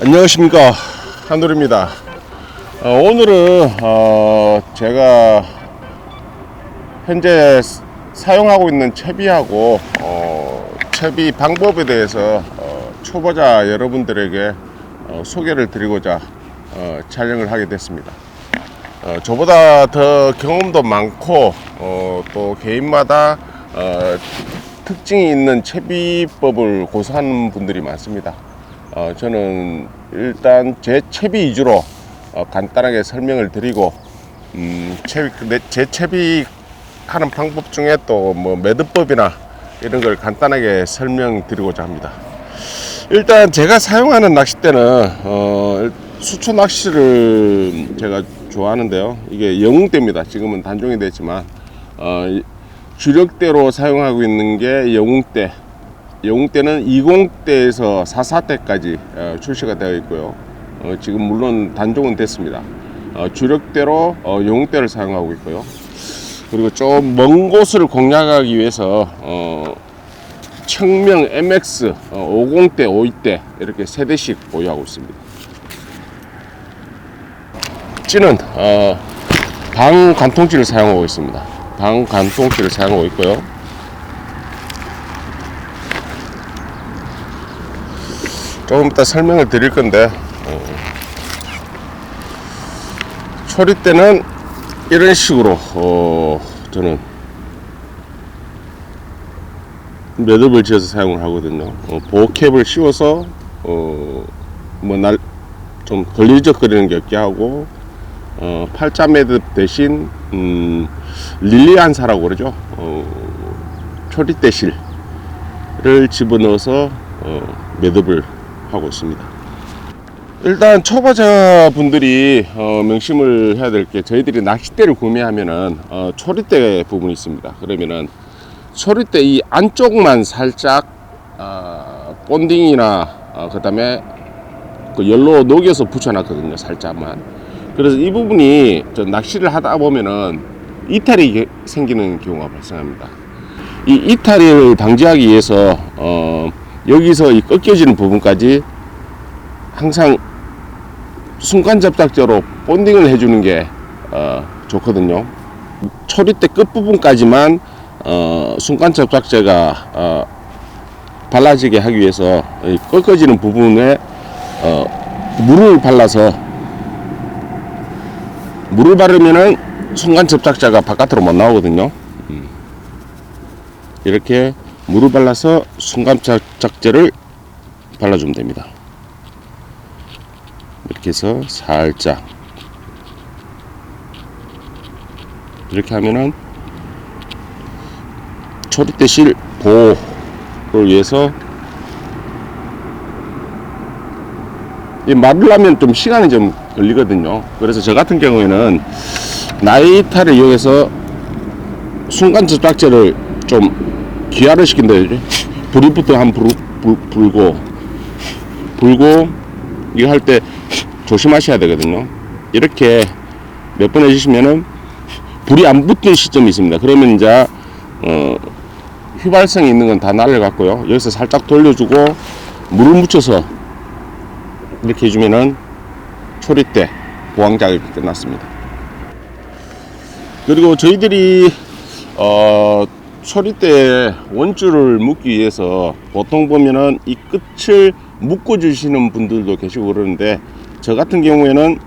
안녕하십니까. 한돌입니다. 어, 오늘은 어, 제가 현재 스- 사용하고 있는 채비하고 어, 채비 방법에 대해서 어, 초보자 여러분들에게 어, 소개를 드리고자 어, 촬영을 하게 됐습니다. 어, 저보다 더 경험도 많고 어, 또 개인마다 어, 특징이 있는 채비법을 고수하는 분들이 많습니다. 어, 저는 일단 제 채비 위주로 어, 간단하게 설명을 드리고 음, 채비, 내- 제 채비 하는 방법 중에 또 뭐 매듭법이나 이런 걸 간단하게 설명드리고자 합니다. 일단 제가 사용하는 낚싯대는 어, 수초 낚시를 제가 좋아하는데요. 이게 영웅대입니다. 지금은 단종이 됐지만 어, 이- 주력대로 사용하고 있는 게 영웅대. 영웅대는 20대에서 44대까지 어, 출시가 되어 있고요. 어, 지금 물론 단종은 됐습니다. 어, 주력대로 어, 영웅대를 사용하고 있고요. 그리고 좀 먼 곳을 공략하기 위해서 어, 청명 MX 어, 50대, 52대 이렇게 세 대씩 보유하고 있습니다. 찌는 어, 방 관통지를 사용하고 있습니다. 방 관통지를 사용하고 있고요. 조금 이따 설명을 드릴 건데 어, 초리 때는 이런 식으로 어, 저는 매듭을 지어서 사용을 하거든요. 어, 보호캡을 씌워서 어, 뭐날 좀 걸리적거리는 게 없게 하고 어, 팔자 매듭 대신 음, 릴리안사라고 그러죠. 어, 초리대실을 집어넣어서 어, 매듭을 하고 있습니다. 일단 초보자 분들이 어, 명심을 해야 될 게 저희들이 낚싯대를 구매하면은 어, 초리대 부분이 있습니다. 그러면은 초리대 이 안쪽만 살짝 어, 본딩이나 어, 그다음에 그 열로 녹여서 붙여놨거든요. 살짝만. 그래서 이 부분이 저 낚시를 하다 보면은 이탈이 게- 생기는 경우가 발생합니다. 이 이탈을 방지하기 위해서 어, 여기서 이 꺾여지는 부분까지 항상 순간 접착제로 본딩을 해주는 게 어, 좋거든요. 초리대 끝 부분까지만 어, 순간 접착제가 어, 발라지게 하기 위해서 이 꺾어지는 부분에 어, 물을 발라서 물을 바르면은 순간 접착제가 바깥으로 못 나오거든요. 음. 이렇게 물을 발라서 순간 접착제를 발라주면 됩니다. 이렇게 해서 살짝 이렇게 하면은 초리대 실 보호를 위해서 이 마르려면 좀 시간이 좀 걸리거든요. 그래서 저 같은 경우에는 나이타를 이용해서 순간 접착제를 좀 기화를 시킨다. 불이부터 한 불, 불, 불고 불고 이거 할 때 조심하셔야 되거든요. 이렇게 몇 번 해주시면은 불이 안 붙는 시점이 있습니다. 그러면 이제 어, 휘발성이 있는 건 다 날려갔고요. 여기서 살짝 돌려주고 물을 묻혀서 이렇게 해주면은 초리대 보강 작업이 끝났습니다. 그리고 저희들이 어, 초리대에 원줄을 묶기 위해서 보통 보면은 이 끝을 묶어 주시는 분들도 계시고 그러는데 저 같은 경우에는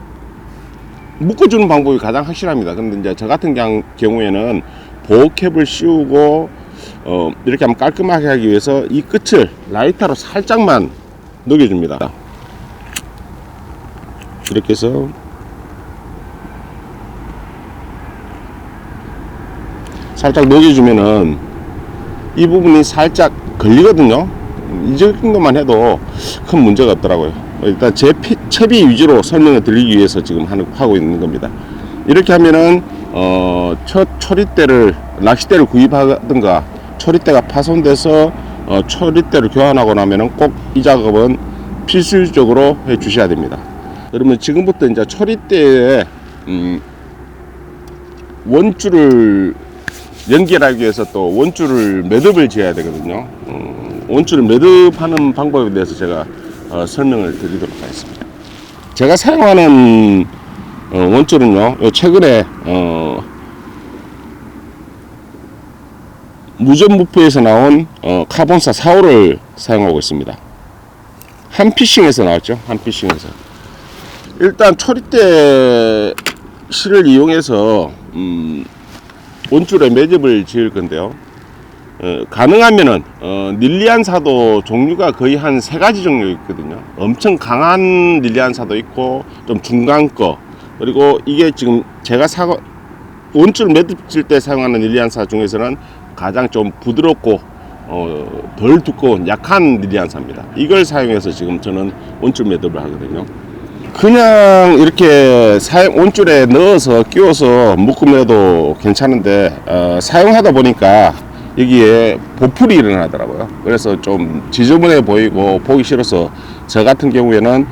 묶어 주는 방법이 가장 확실합니다. 근데 이제 저 같은 경- 경우에는 보호캡을 씌우고 어, 이렇게 하면 깔끔하게 하기 위해서 이 끝을 라이터로 살짝만 녹여줍니다. 이렇게 해서 살짝 녹여주면은 이 부분이 살짝 걸리거든요. 이 정도만 해도 큰 문제가 없더라고요. 일단 제 피- 채비 위주로 설명을 드리기 위해서 지금 하는, 하고 있는 겁니다. 이렇게 하면은 어, 첫 초리대를 낚싯대를 구입하든가 초리대가 파손돼서 어, 초리대를 교환하고 나면은 꼭 이 작업은 필수적으로 해 주셔야 됩니다. 그러면 지금부터 이제 초리대에 음, 원줄을 연결하기 위해서 또 원줄을 매듭을 지어야 되거든요. 음, 원줄을 매듭하는 방법에 대해서 제가 어, 설명을 드리도록 하겠습니다. 제가 사용하는 어, 원줄은요, 요 최근에 어, 무전무프에서 나온 어, 카본사 4호를 사용하고 있습니다. 한 피싱에서 나왔죠. 한 피싱에서. 일단 초리대 실을 이용해서 음, 원줄에 매듭을 지을 건데요. 어, 가능하면은 어, 닐리안 사도 종류가 거의 한 세 가지 종류 있거든요. 엄청 강한 닐리안 사도 있고 좀 중간 거 그리고 이게 지금 제가 사 원줄 매듭 질 때 사용하는 닐리안 사 중에서는 가장 좀 부드럽고 어, 덜 두꺼운 약한 닐리안 사입니다. 이걸 사용해서 지금 저는 원줄 매듭을 하거든요. 그냥 이렇게 사용 온줄에 넣어서 끼워서 묶으면도 괜찮은데 어, 사용하다 보니까 여기에 보풀이 일어나더라고요. 그래서 좀 지저분해 보이고 보기 싫어서 저 같은 경우에는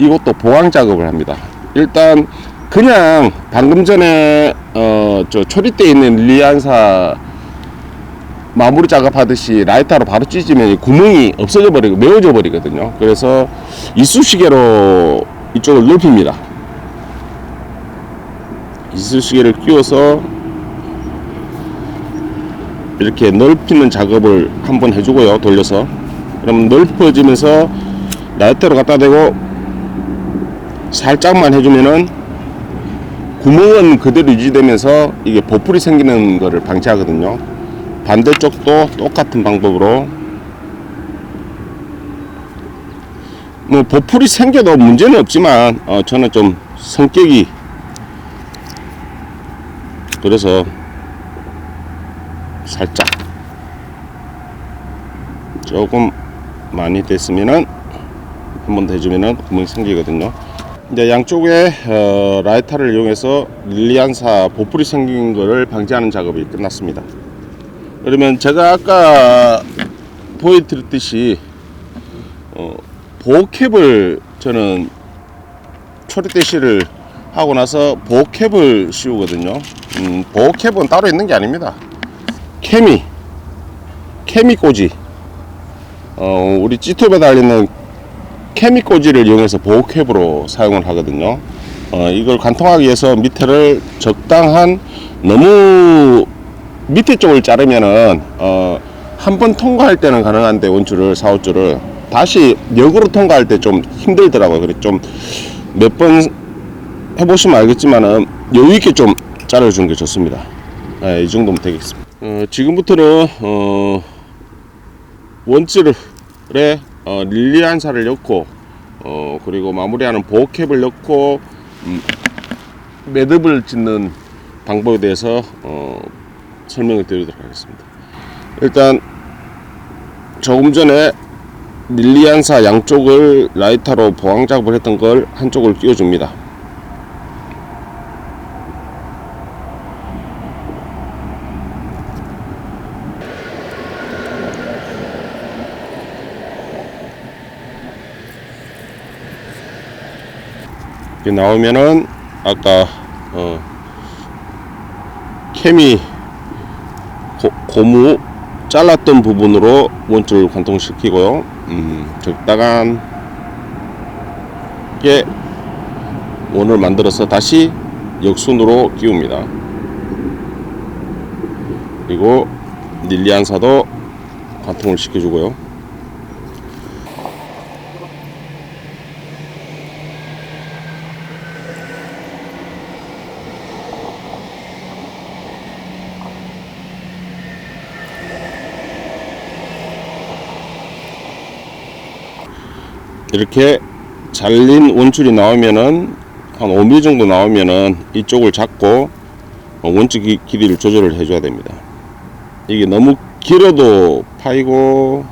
이것도 보강 작업을 합니다. 일단 그냥 방금 전에 어 저 초리대에 있는 리안사 마무리 작업하듯이 라이터로 바로 찢으면 이 구멍이 없어져 버리고 메워져 버리거든요. 그래서 이쑤시개로 이쪽을 넓힙니다. 이쑤시개를 끼워서 이렇게 넓히는 작업을 한번 해주고요. 돌려서 그럼 넓어지면서 라이터로 갖다 대고 살짝만 해주면은 구멍은 그대로 유지되면서 이게 보풀이 생기는 것을 방지하거든요. 반대쪽도 똑같은 방법으로 뭐 보풀이 생겨도 문제는 없지만 어, 저는 좀 성격이 그래서 살짝 조금 많이 됐으면은 한 번 더 해주면은 구멍이 생기거든요. 이제 양쪽에 어, 라이터를 이용해서 릴리안사 보풀이 생긴 거를 방지하는 작업이 끝났습니다. 그러면 제가 아까 보여드렸듯이 어, 보호캡을 저는 초리대 실을 하고 나서 보호캡을 씌우거든요. 음, 보호캡은 따로 있는 게 아닙니다. 케미, 케미 꽂이. 어, 우리 찌톱에 달리는 케미 꽂이를 이용해서 보호캡으로 사용을 하거든요. 어, 이걸 관통하기 위해서 밑에를 적당한 너무 밑에 쪽을 자르면은 어, 한 번 통과할 때는 가능한데 원줄을 사호줄을 다시 역으로 통과할 때 좀 힘들더라고요. 그래 좀 몇 번 해보시면 알겠지만은 여유 있게 좀 자르주는 게 좋습니다. 네, 이 정도면 되겠습니다. 어, 지금부터는 어, 원줄에 어, 릴리안사를 넣고 어, 그리고 마무리하는 보호캡을 넣고 음, 매듭을 짓는 방법에 대해서 어, 설명을 드리도록 하겠습니다. 일단 조금 전에 릴리안사 양쪽을 라이터로 보강 작업을 했던 걸 한쪽을 끼워줍니다. 이렇게 나오면은 아까 어, 케미 고, 고무 잘랐던 부분으로 원줄 관통시키고요. 음, 적당한 게 원을 만들어서 다시 역순으로 끼웁니다. 그리고 닐리안사도 관통을 시켜주고요. 이렇게 잘린 원줄이 나오면은 한 5mm 정도 나오면은 이쪽을 잡고 어, 원줄 기- 길이를 조절을 해줘야 됩니다. 이게 너무 길어도 파이고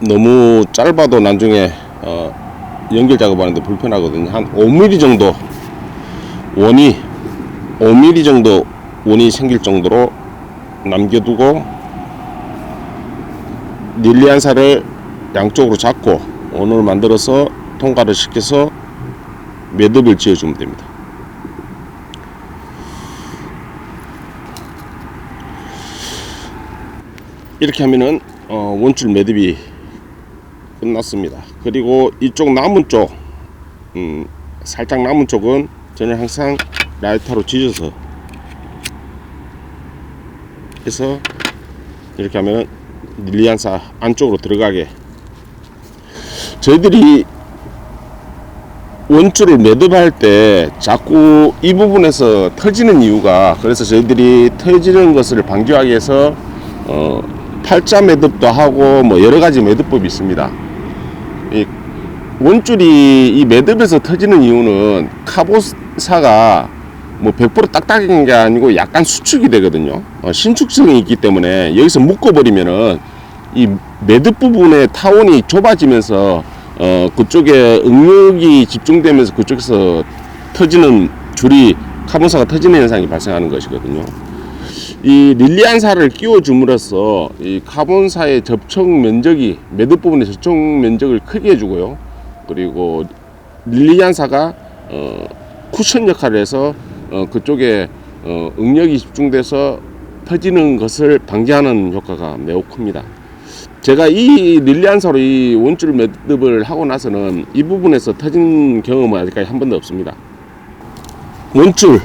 너무 짧아도 나중에 어, 연결 작업하는데 불편하거든요. 한 5mm 정도 원이 5mm 정도 원이 생길 정도로 남겨두고 닐리안사를 양쪽으로 잡고 원을 만들어서 통과를 시켜서 매듭을 지어주면 됩니다. 이렇게 하면은 어, 원줄 매듭이 끝났습니다. 그리고 이쪽 남은 쪽, 음, 살짝 남은 쪽은 저는 항상 라이터로 지져서 해서 이렇게 하면 릴리안사 안쪽으로 들어가게 저희들이 원줄을 매듭할 때 자꾸 이 부분에서 터지는 이유가 그래서 저희들이 터지는 것을 방지하기 위해서 어, 팔자 매듭도 하고 뭐 여러 가지 매듭법이 있습니다. 이 원줄이 이 매듭에서 터지는 이유는 카보사가 뭐 100% 딱딱한 게 아니고 약간 수축이 되거든요. 어, 신축성이 있기 때문에 여기서 묶어버리면은 이 매듭 부분의 타원이 좁아지면서 어, 그쪽에 응력이 집중되면서 그쪽에서 터지는 줄이 카본사가 터지는 현상이 발생하는 것이거든요. 이 릴리안사를 끼워줌으로써 이 카본사의 접촉 면적이 매듭 부분의 접촉 면적을 크게 해주고요. 그리고 릴리안사가 어, 쿠션 역할을 해서 어, 그쪽에 어, 응력이 집중돼서 터지는 것을 방지하는 효과가 매우 큽니다. 제가 이 릴리안사로 이 원줄 매듭을 하고 나서는 이 부분에서 터진 경험은 아직까지 한 번도 없습니다. 원줄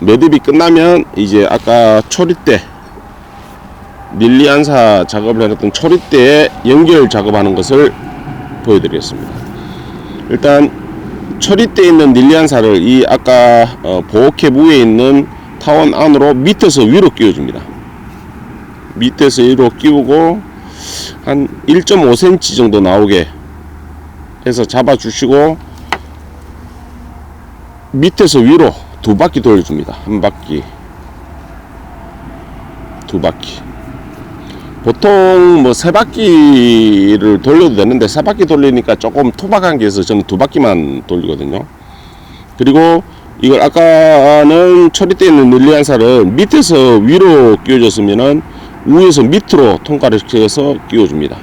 매듭이 끝나면 이제 아까 초리대 릴리안사 작업을 해놨던 초리대에 연결 작업하는 것을 보여드리겠습니다. 일단 초리대에 있는 릴리안사를 이 아까 어, 보호캡 위에 있는 타원 안으로 밑에서 위로 끼워줍니다. 밑에서 위로 끼우고 한 1.5cm 정도 나오게 해서 잡아 주시고 밑에서 위로 두 바퀴 돌려줍니다. 한 바퀴, 두 바퀴. 보통 뭐 세 바퀴를 돌려도 되는데 세 바퀴 돌리니까 조금 투박한 게 있어서 저는 두 바퀴만 돌리거든요. 그리고 이걸 아까는 처리되어 있는 릴리안사를 밑에서 위로 끼워줬으면은 위에서 밑으로 통과를 시켜서 끼워줍니다.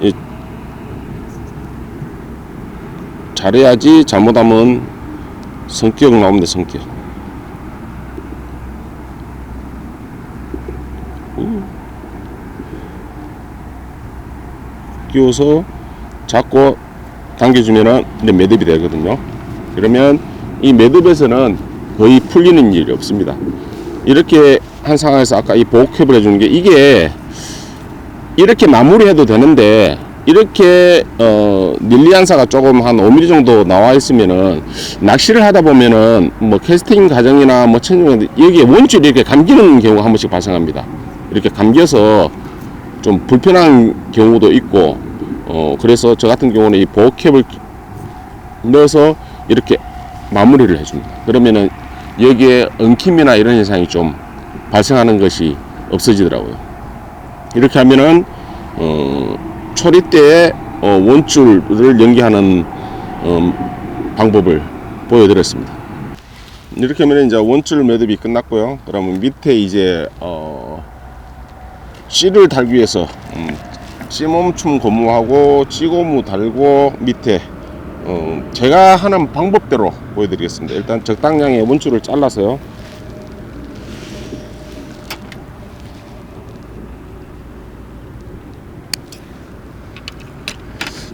이- 잘해야지 잘못하면 성격 나옵니다 성격 끼워서 잡고 당겨주면은 이제 매듭이 되거든요 그러면 이 매듭에서는 거의 풀리는 일이 없습니다 이렇게 한 상황에서 아까 이 보호캡을 해주는 게 이게 이렇게 마무리해도 되는데 이렇게 어 릴리안사가 조금 한 5mm 정도 나와 있으면은 낚시를 하다 보면은 뭐 캐스팅 과정이나 뭐 천정 여기에 원줄이 이렇게 감기는 경우가 한 번씩 발생합니다. 이렇게 감겨서 좀 불편한 경우도 있고 어 그래서 저 같은 경우는 이 보호캡을 넣어서 이렇게 마무리를 해줍니다. 그러면은 여기에 엉킴이나 이런 현상이 좀 발생하는 것이 없어지더라고요. 이렇게 하면은 어 초리대에 어, 원줄을 연기하는 음, 방법을 보여드렸습니다. 이렇게 하면 이제 원줄 매듭이 끝났고요. 그러면 밑에 이제 어, 씨를 달기 위해서 음, 씨멈춤 고무하고 찌고무 달고 밑에 어, 제가 하는 방법대로 보여드리겠습니다. 일단 적당량의 원줄을 잘라서요.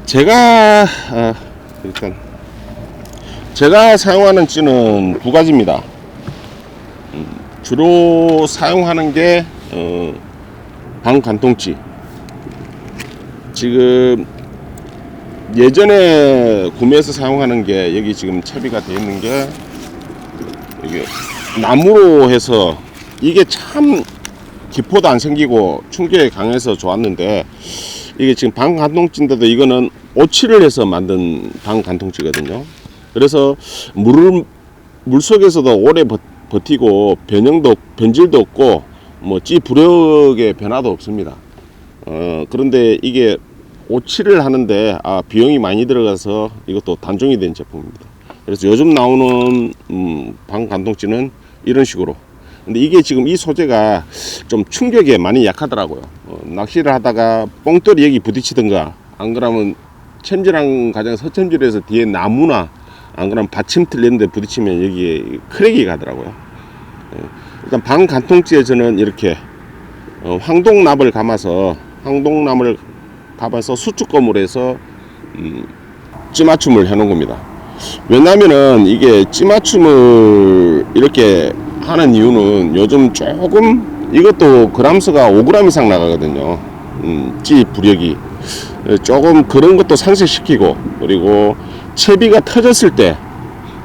제가 아, 일단 제가 사용하는 찌는 두 가지입니다. 음, 주로 사용하는 게 어, 방간통찌. 지금 예전에 구매해서 사용하는 게 여기 지금 채비가 되어 있는 게 이게 나무로 해서 이게 참 기포도 안 생기고 충격이 강해서 좋았는데 이게 지금 방간통찌인데도 이거는 오칠을 해서 만든 방간통찌거든요. 그래서 물을 물 속에서도 오래 버, 버티고 변형도 변질도 없고 뭐 찌 부력의 변화도 없습니다. 어 그런데 이게 오칠을 하는데 아 비용이 많이 들어가서 이것도 단종이 된 제품입니다. 그래서 요즘 나오는 음, 방간통찌는 이런 식으로 근데 이게 지금 이 소재가 좀 충격에 많이 약하더라고요. 어, 낚시를 하다가 뽕돌이 여기 부딪히든가 안 그러면 챔질한 가장 서챔질해서 뒤에 나무나 안 그러면 받침틀 이런 데 부딪히면 여기에 크랙이 가더라고요. 예, 일단 방간통찌에 저는 이렇게 어, 황동납을 감아서 황동납을 감아서 수축검으로 해서 음, 찌맞춤을 해놓은 겁니다. 왜냐면은 이게 찌맞춤을 이렇게 하는 이유는 요즘 조금 이것도 그람수가 5g 이상 나가거든요. 음, 찌 부력이 조금 그런 것도 상쇄시키고 그리고 채비가 터졌을 때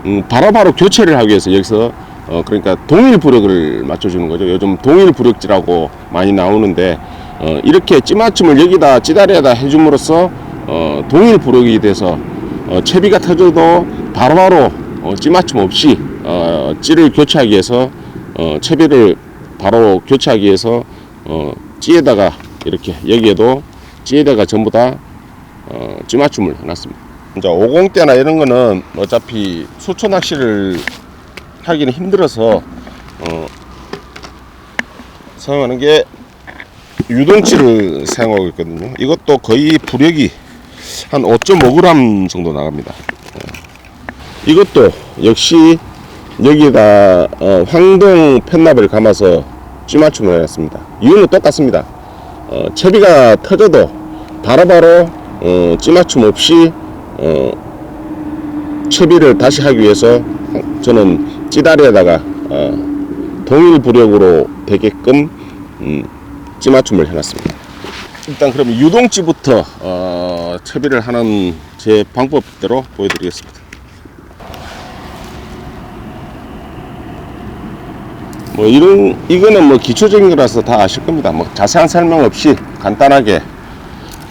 음, 바로바로 교체를 하기 위해서 여기서 어, 그러니까 동일 부력을 맞춰주는 거죠. 요즘 동일 부력지라고 많이 나오는데 어, 이렇게 찌맞춤을 여기다 찌다리에다 해줌으로써 어, 동일 부력이 돼서 어, 채비가 터져도 바로바로 어, 찌맞춤 없이 어, 찌를 교체하기 위해서 어, 채비를 바로 교체하기 위해서 어, 찌에다가 이렇게 여기에도 찌에다가 전부 다 어, 찌맞춤을 해놨습니다. 이제 50대나 이런 거는 어차피 소초 낚시를 하기는 힘들어서 어, 사용하는 게 유동치를 사용하고 있거든요. 이것도 거의 부력이 한 5.5g 정도 나갑니다. 어. 이것도 역시 여기다 어, 황동 펜납을 감아서 찌맞춤을 해놨습니다. 이유는 똑같습니다. 어, 채비가 터져도 바로바로 어, 찌맞춤 없이 어, 채비를 다시 하기 위해서 저는 찌다리에다가 어, 동일 부력으로 되게끔 음, 찌맞춤을 해놨습니다. 일단 그럼 유동치부터 어, 채비를 하는 제 방법대로 보여드리겠습니다. 뭐 이런 이거는 뭐 기초적인 거라서 다 아실 겁니다. 뭐 자세한 설명 없이 간단하게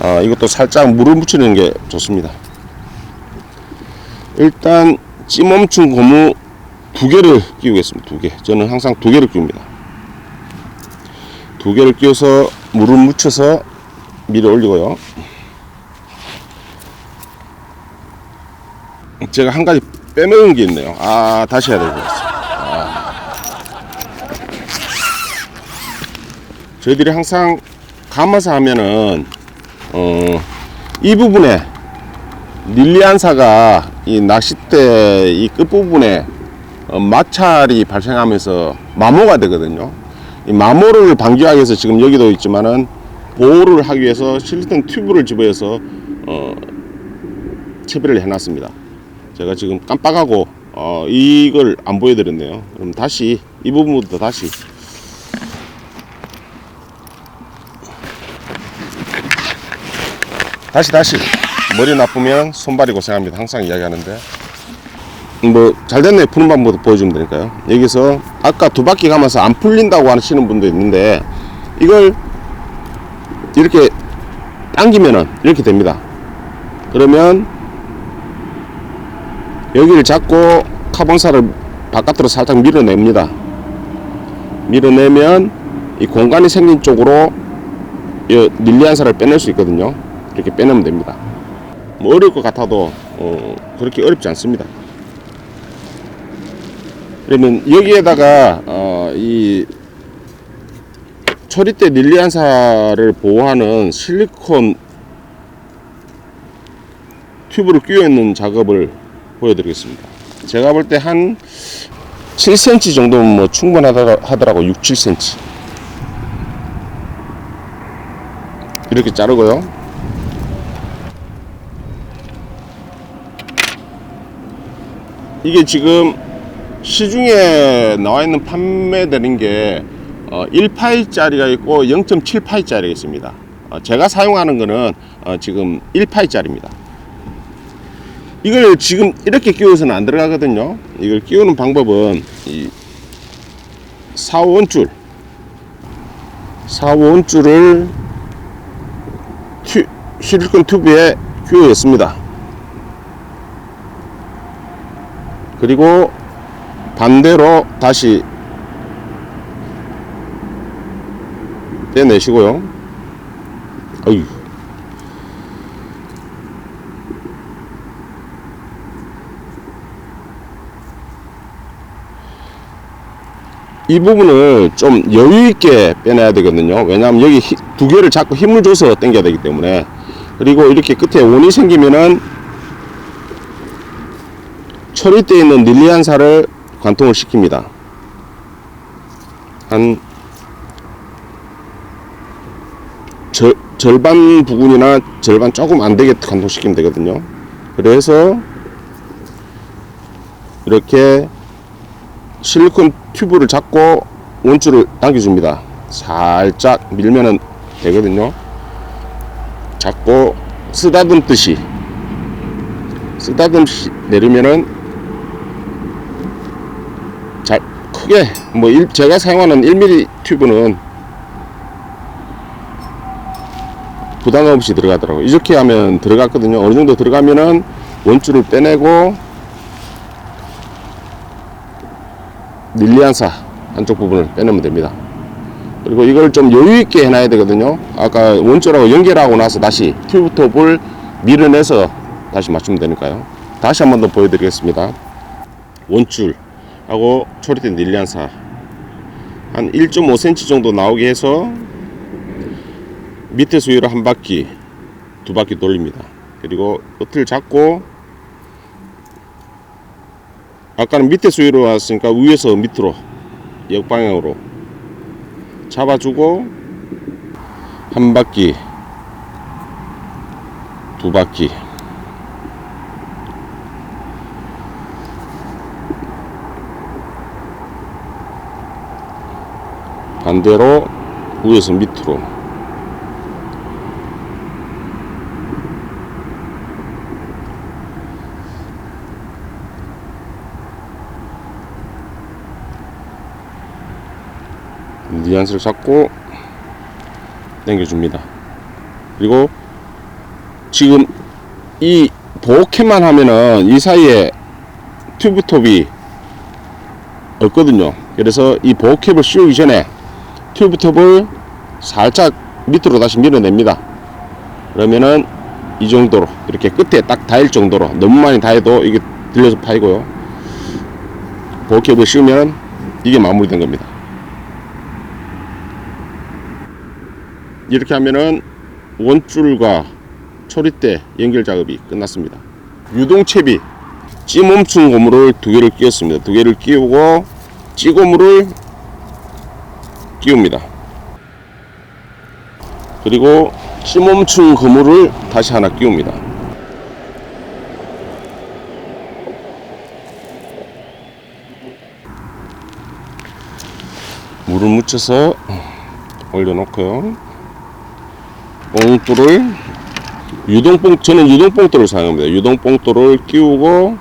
어, 이것도 살짝 물을 묻히는 게 좋습니다. 일단 찌멈춘 고무 두 개를 끼우겠습니다. 두 개. 저는 항상 두 개를 끼웁니다. 두 개를 끼워서 물을 묻혀서 밀어 올리고요. 제가 한 가지 빼먹은 게 있네요. 아, 다시 해야 될 것 같습니다. 저희들이 항상 감아서 하면은 어, 이 부분에 닐리안사가 이 낚싯대 이 끝부분에 어, 마찰이 발생하면서 마모가 되거든요. 이 마모를 방지하기 위해서 지금 여기도 있지만은 보호를 하기 위해서 실리콘 튜브를 집어서 어, 채비를 해놨습니다. 제가 지금 깜빡하고 어, 이걸 안 보여드렸네요. 그럼 다시 이 부분부터 다시 다시 다시 머리 나쁘면 손발이 고생합니다. 항상 이야기하는데 뭐 잘 됐네 푸는 방법도 보여주면 되니까요. 여기서 아까 두 바퀴 가면서 안 풀린다고 하시는 분도 있는데 이걸 이렇게 당기면은 이렇게 됩니다. 그러면 여기를 잡고 카본사를 바깥으로 살짝 밀어냅니다. 밀어내면 이 공간이 생긴 쪽으로 이 닐리안사를 빼낼 수 있거든요. 이렇게 빼내면 됩니다. 뭐 어려울 것 같아도 어, 그렇게 어렵지 않습니다. 그러면 여기에다가 어, 이 처리대 닐리안사를 보호하는 실리콘 튜브를 끼워 있는 작업을 보여드리겠습니다. 제가 볼 때 한 7cm 정도면 뭐 충분하더라고 6, 7cm 이렇게 자르고요. 이게 지금 시중에 나와 있는 판매되는 게 어, 1파이짜리가 있고 0.7파이짜리가 있습니다. 어, 제가 사용하는 거는 어, 지금 1파이짜리입니다. 이걸 지금 이렇게 끼워서는 안 들어가거든요. 이걸 끼우는 방법은 이 4원줄 4원줄을 튜, 실리콘 튜브에 끼우겠습니다. 그리고 반대로 다시 떼내시고요. 어휴. 이 부분을 좀 여유 있게 빼내야 되거든요. 왜냐하면 여기 히- 두 개를 잡고 힘을 줘서 당겨야 되기 때문에 그리고 이렇게 끝에 원이 생기면은 처리대에 있는 닐리안사를 관통을 시킵니다. 한 절, 절반 부분이나 절반 조금 안 되게 간통시키면 되거든요. 그래서 이렇게 실리콘 튜브를 잡고 원줄을 당겨줍니다. 살짝 밀면은 되거든요. 잡고 쓰다듬듯이 쓰다듬듯이 내리면은 잘 크게 뭐 일- 제가 사용하는 1mm 튜브는 부담 없이 들어가더라고요. 이렇게 하면 들어갔거든요. 어느 정도 들어가면은 원줄을 빼내고 릴리안사 한쪽 부분을 빼내면 됩니다. 그리고 이걸 좀 여유 있게 해놔야 되거든요. 아까 원줄하고 연결하고 나서 다시 튜브톱을 밀어내서 다시 맞추면 되니까요. 다시 한 번 더 보여드리겠습니다. 원줄 하고 초리된 릴리안사 한 1.5cm 정도 나오게 해서 밑에 수위로 한 바퀴, 두 바퀴 돌립니다. 그리고 끝을 잡고 아까는 밑에 수위로 왔으니까 위에서 밑으로 역방향으로 잡아주고 한 바퀴, 두 바퀴 반대로 위에서 밑으로 뉘앙스를 잡고 당겨줍니다. 그리고 지금 이 보호캡만 하면은 이 사이에 튜브톱이 없거든요. 그래서 이 보호캡을 씌우기 전에 튜브톱을 살짝 밑으로 다시 밀어냅니다. 그러면은 이 정도로 이렇게 끝에 딱 닿을 정도로 너무 많이 닿아도 이게 들려서 파이고요. 보호캡을 씌우면 이게 마무리된 겁니다. 이렇게 하면은 원줄과 초리대 연결 작업이 끝났습니다. 유동채비 찌멈춘 고무를 두 개를 끼웠습니다. 두 개를 끼우고 찌고무를 끼웁니다. 그리고 찌멈춘 고무를 다시 하나 끼웁니다. 물을 묻혀서 올려놓고요. 뽕돌을 유동뽕 저는 유동뽕돌을 사용합니다. 유동뽕돌을 끼우고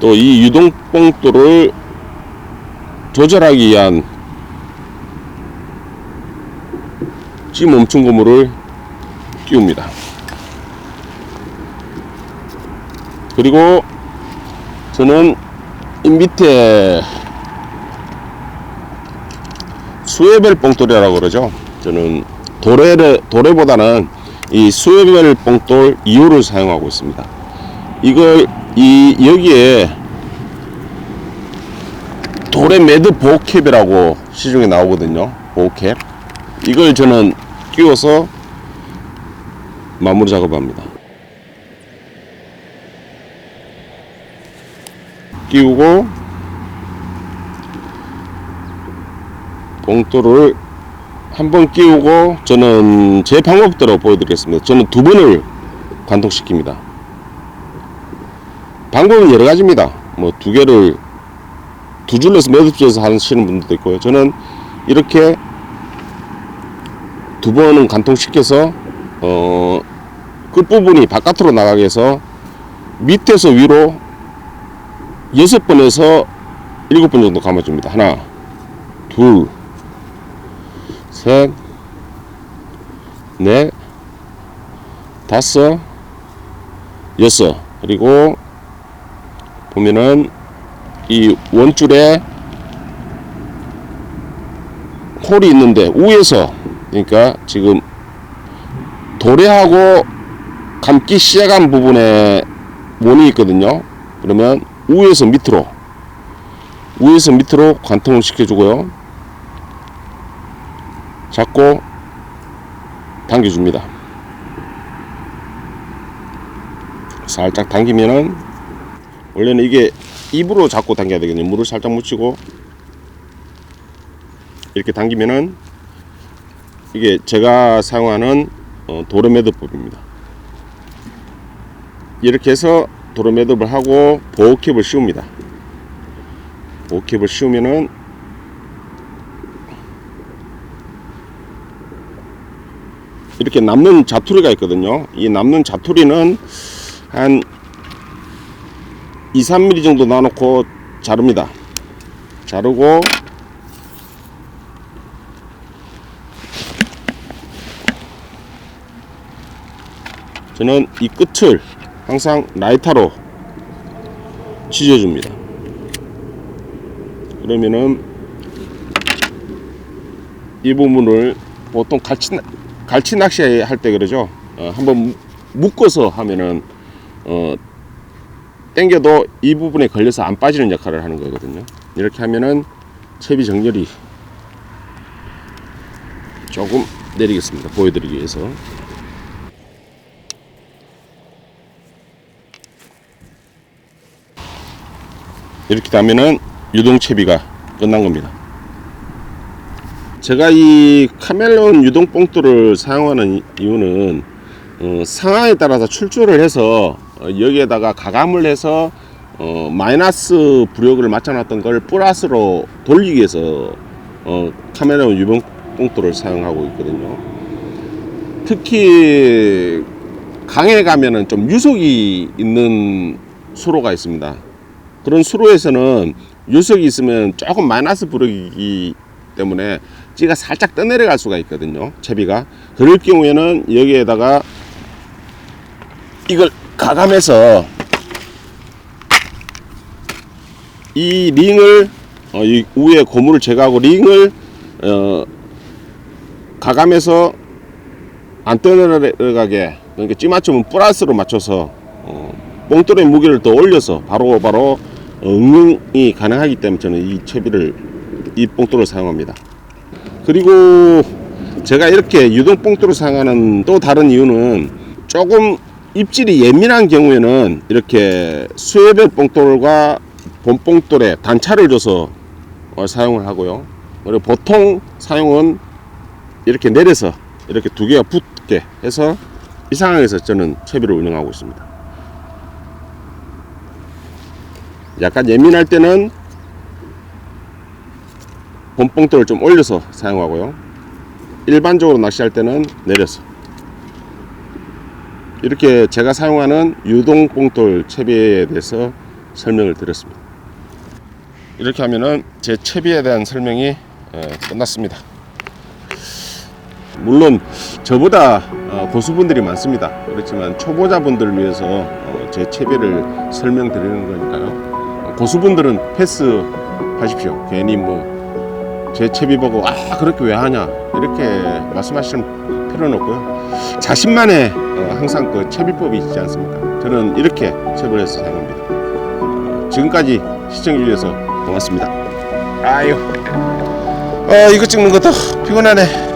또 이 유동뽕돌을 조절하기 위한 찌 멈춘 고무를 끼웁니다. 그리고 저는 이 밑에 수에벨 뽕돌이라고 그러죠. 저는 도래를 도래보다는 이 수에벨 뽕돌 2호를 사용하고 있습니다. 이걸 이 여기에 도래 매드 보호캡이라고 시중에 나오거든요. 보호캡. 이걸 저는 끼워서 마무리 작업합니다. 끼우고 봉돌을 한 번 끼우고 저는 제 방법대로 보여드리겠습니다. 저는 두 번을 관통시킵니다. 방법은 여러 가지입니다. 뭐 두 개를 두 줄에서 몇 줄에서 하시는 분들도 있고요. 저는 이렇게 두 번은 관통시켜서 어 끝부분이 바깥으로 나가게 해서 밑에서 위로 여섯 번에서 일곱 번 정도 감아줍니다. 하나, 둘, 셋, 넷, 다섯, 여섯. 그리고 보면은 이 원줄에 홀이 있는데 위에서 그러니까 지금 도래하고 감기 시작한 부분에 원이 있거든요. 그러면 위에서 밑으로 위에서 밑으로 관통을 시켜주고요. 잡고 당겨줍니다. 살짝 당기면은 원래는 이게 입으로 잡고 당겨야 되거든요. 물을 살짝 묻히고 이렇게 당기면은 이게 제가 사용하는 어, 도르매듭법입니다. 이렇게 해서 도르매듭을 하고 보호캡을 씌웁니다. 보호캡을 씌우면은 이렇게 남는 자투리가 있거든요. 이 남는 자투리는 한 2, 3mm 정도 놔놓고 자릅니다. 자르고 저는 이 끝을 항상 라이터로 찢어줍니다. 그러면은 이 부분을 보통 갈치 갈치 낚시 할 때 그러죠. 어, 한번 묶어서 하면은 어, 당겨도 이 부분에 걸려서 안 빠지는 역할을 하는 거거든요. 이렇게 하면은 채비 정렬이 조금 내리겠습니다. 보여드리기 위해서. 이렇게 되면은 유동 채비가 끝난 겁니다. 제가 이 카멜론 유동 뽕돌을 사용하는 이유는 어, 상황에 따라서 출조를 해서 어, 여기에다가 가감을 해서 어, 마이너스 부력을 맞춰놨던 걸 플러스로 돌리기 위해서 어, 카멜론 유동 뽕돌을 사용하고 있거든요. 특히 강에 가면은 좀 유속이 있는 수로가 있습니다. 그런 수로에서는 유속이 있으면 조금 마이너스 부력이기 때문에 찌가 살짝 떠내려갈 수가 있거든요. 채비가. 그럴 경우에는 여기에다가 이걸 가감해서 이 링을 어, 이 위에 고무를 제거하고 링을 어, 가감해서 안 떠내려가게 그러니까 찌 맞추면 플러스로 맞춰서 어, 뽕돌의 무게를 더 올려서 바로 바로 응용이 가능하기 때문에 저는 이 채비를 이 뽕돌을 사용합니다. 그리고 제가 이렇게 유동 뽕돌을 사용하는 또 다른 이유는 조금 입질이 예민한 경우에는 이렇게 수혜별 뽕돌과 본 뽕돌에 단차를 줘서 어, 사용을 하고요. 그리고 보통 사용은 이렇게 내려서 이렇게 두 개가 붙게 해서 이 상황에서 저는 채비를 운영하고 있습니다. 약간 예민할 때는 본뽕돌을 좀 올려서 사용하고요. 일반적으로 낚시할 때는 내려서 이렇게 제가 사용하는 유동 뽕돌 채비에 대해서 설명을 드렸습니다. 이렇게 하면은 제 채비에 대한 설명이 어, 끝났습니다. 물론 저보다 어, 고수분들이 많습니다. 그렇지만 초보자분들을 위해서 어, 제 채비를 설명드리는 거니까요. 어, 고수분들은 패스하십시오. 괜히 뭐 제 채비 보고 아 그렇게 왜 하냐 이렇게 말씀하실 없고요. 자신만의 어, 항상 그 채비법이 있지 않습니까? 저는 이렇게 채비를 해서 사용합니다. 어, 지금까지 시청해 주셔서 고맙습니다. 아유, 어, 이거 찍는 것도 피곤하네.